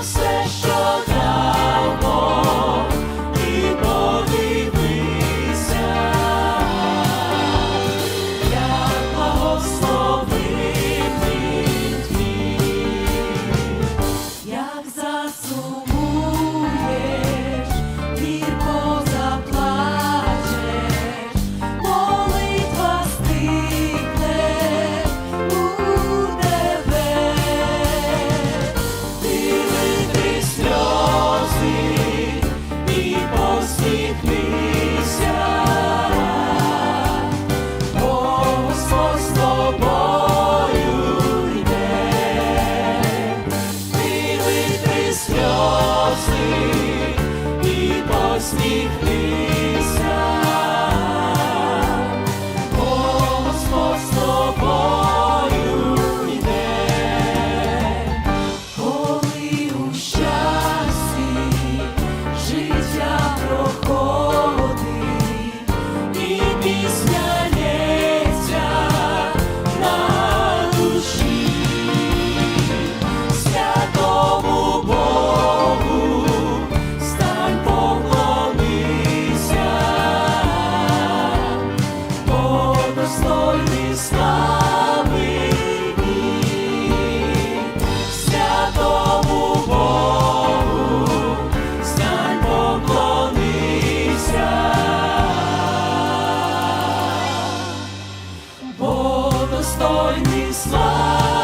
все, що дав Бог, і подивися, сльози і посміхнися, smile.